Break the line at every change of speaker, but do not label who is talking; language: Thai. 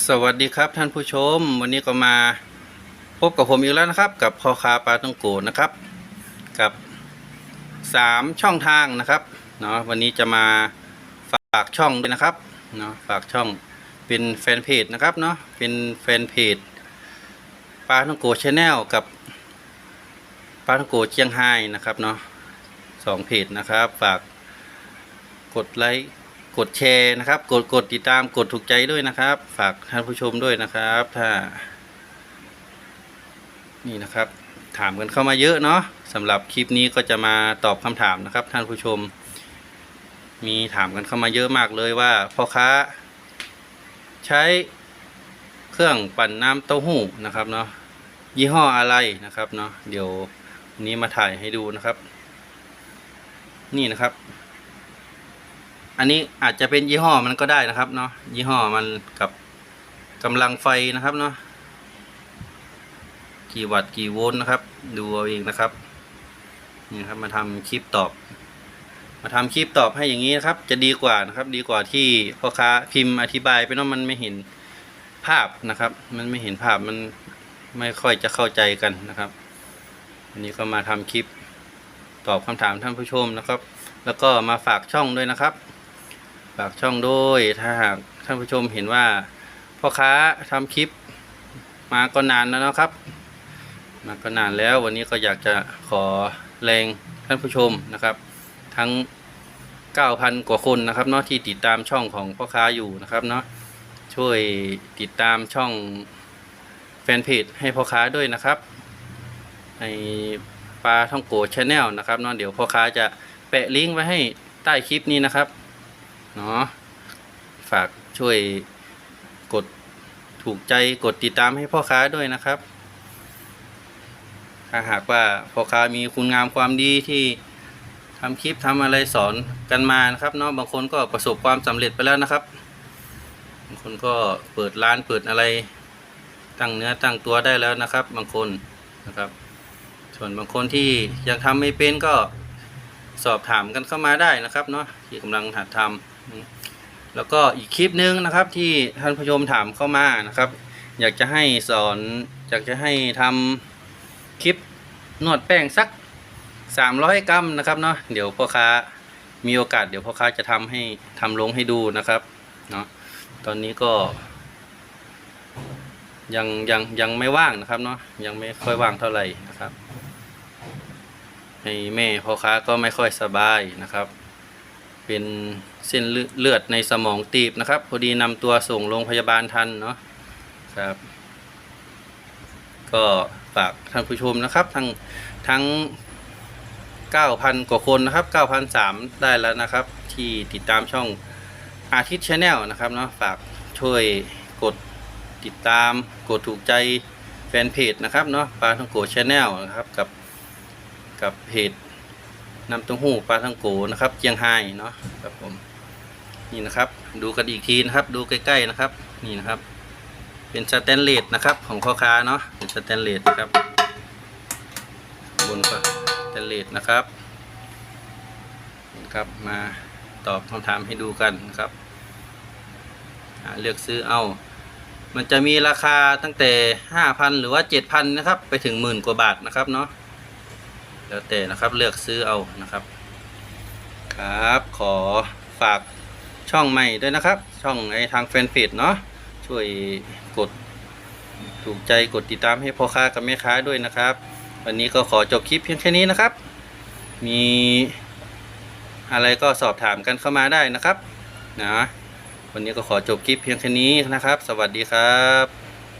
สวัสดีครับท่านผู้ชม วันนี้ก็มาพบกับผมอีกแล้วนะครับ กับพ่อค้าปลาต้องโกนะครับ กับสามช่องทางนะครับเนาะวันนี้จะมาฝากช่องด้วยนะครับเนาะฝากช่องเป็นแฟนเพจนะครับเนาะเป็นแฟนเพจปลาต้องโกชาแนลกับปลาต้องโกเชียงไฮ้นะครับเนาะสองเพจนะครับ ฝากกดไลค์ กดแชร์นะครับ กดกดติดตามกดถูกใจด้วยนะครับ ฝากท่านผู้ชมด้วยนะครับ ถ้า นี่นะครับ ถามกันเข้ามาเยอะเนาะสำหรับคลิปนี้ก็จะมาตอบคำถามนะครับ ท่านผู้ชม มีถามกันเข้ามาเยอะมากเลยว่าพ่อค้า ใช้เครื่องปั่นน้ำเต้าหู้นะครับเนาะยี่ห้ออะไรนะครับเนาะเดี๋ยวนี้มาถ่ายให้ดูนะครับ นี่นะครับ อันนี้อาจจะเป็นยี่ห้อมันก็ได้นะครับเนาะยี่ห้อมันกับกำลังไฟนะครับเนาะกี่วัตต์กี่โวลต์นะครับ ดูเอาเองนะครับนี่ครับมาทำคลิปตอบ มาทำคลิปตอบให้อย่างนี้นะครับ จะดีกว่านะครับ ดีกว่าที่พ่อค้าพิมพ์อธิบายไปเนาะมันไม่เห็นภาพนะครับ มันไม่เห็นภาพมันไม่ค่อยจะเข้าใจกันนะครับวันนี้ก็มาทำคลิปตอบคำถามท่านผู้ชมนะครับ แล้วก็มาฝากช่องด้วยนะครับ ฝากช่องด้วยถ้าหากท่านผู้ชมเห็นว่าพ่อค้าทำคลิปมาก็นานแล้วนะครับ มาก็นานแล้ววันนี้ก็อยากจะขอแรงท่านผู้ชมนะครับ ทั้ง 9,000 กว่าคนนะครับเนาะที่ติดตามช่องของพ่อค้าอยู่นะครับเนาะช่วยติดตามช่องแฟนเพจให้พ่อค้าด้วยนะครับในปลาท่องโกชาแนลนะครับเนาะเดี๋ยวพ่อค้าจะแปะลิงก์ไว้ให้ใต้คลิปนี้นะครับ เนาะฝากช่วยกดถูกใจกดติดตามให้พ่อค้าด้วยนะครับ ถ้าหากว่าพ่อค้ามีคุณงามความดีที่ทำคลิปทำอะไรสอนกันมานะครับเนาะบางคนก็ประสบความสำเร็จไปแล้วนะครับบางคนก็เปิดร้านเปิดอะไรตั้งเนื้อตั้งตัวได้แล้วนะครับ บางคนนะครับ ส่วนบางคนที่ยังทำไม่เป็นก็สอบถามกันเข้ามาได้นะครับเนาะที่กำลังหัดทำ แล้วก็อีกคลิปนึงนะครับ ที่ท่านผู้ชมถามเข้ามานะครับ อยากจะให้สอนอยากจะให้ทำคลิปนวดแป้งสัก 300 กรัมนะครับเนาะเดี๋ยวพ่อค้ามีโอกาสเดี๋ยวพ่อค้าจะทำให้ทำลงให้ดูนะครับเนาะตอนนี้ก็ยังยังยังไม่ว่างนะครับเนาะยังไม่ค่อยว่างเท่าไหร่นะครับให้แม่พ่อค้าก็ไม่ค่อยสบายนะครับ เป็นเส้นเลือดในสมองตีบนะครับ พอดีนำตัวส่งโรงพยาบาลทันเนาะครับ ก็ฝากท่านผู้ชมนะครับ ทั้งทั้ง 9,000 กว่าคนนะครับ 9,003 ได้แล้วนะครับ ที่ติดตามช่องอาทิตย์ชาแนลนะครับเนาะฝากช่วยกดติดตามกดถูกใจแฟนเพจนะครับเนาะปลาท่องโกชาแนลนะครับกับกับเพจ น้ำเต้าหู้ปลาทังโกนะครับเจียงไฮ้เนาะครับผมนี่นะครับ ดูกันอีกทีนะครับ ดูใกล้ๆนะครับ นี่นะครับ เป็นสแตนเลสนะครับ ของพ่อค้าเนาะเป็นสแตนเลสนะครับ บนก็สแตนเลสนะครับนะครับมาตอบคำถามให้ดูกันนะครับเลือกซื้อเอา มันจะมีราคาตั้งแต่ 5,000 หรือว่า 7,000 นะครับ ไปถึงหมื่นกว่าบาทนะครับเนาะ แล้วแต่นะครับเลือกซื้อเอานะครับ ครับขอฝากช่องใหม่ด้วยนะครับ ช่องในทางแฟนเพจเนาะช่วยกดถูกใจกดติดตามให้พ่อค้ากับแม่ค้าด้วยนะครับ วันนี้ก็ขอจบคลิปเพียงแค่นี้นะครับ มีอะไรก็สอบถามกันเข้ามาได้นะครับนะวันนี้ก็ขอจบคลิปเพียงแค่นี้นะครับ สวัสดีครับ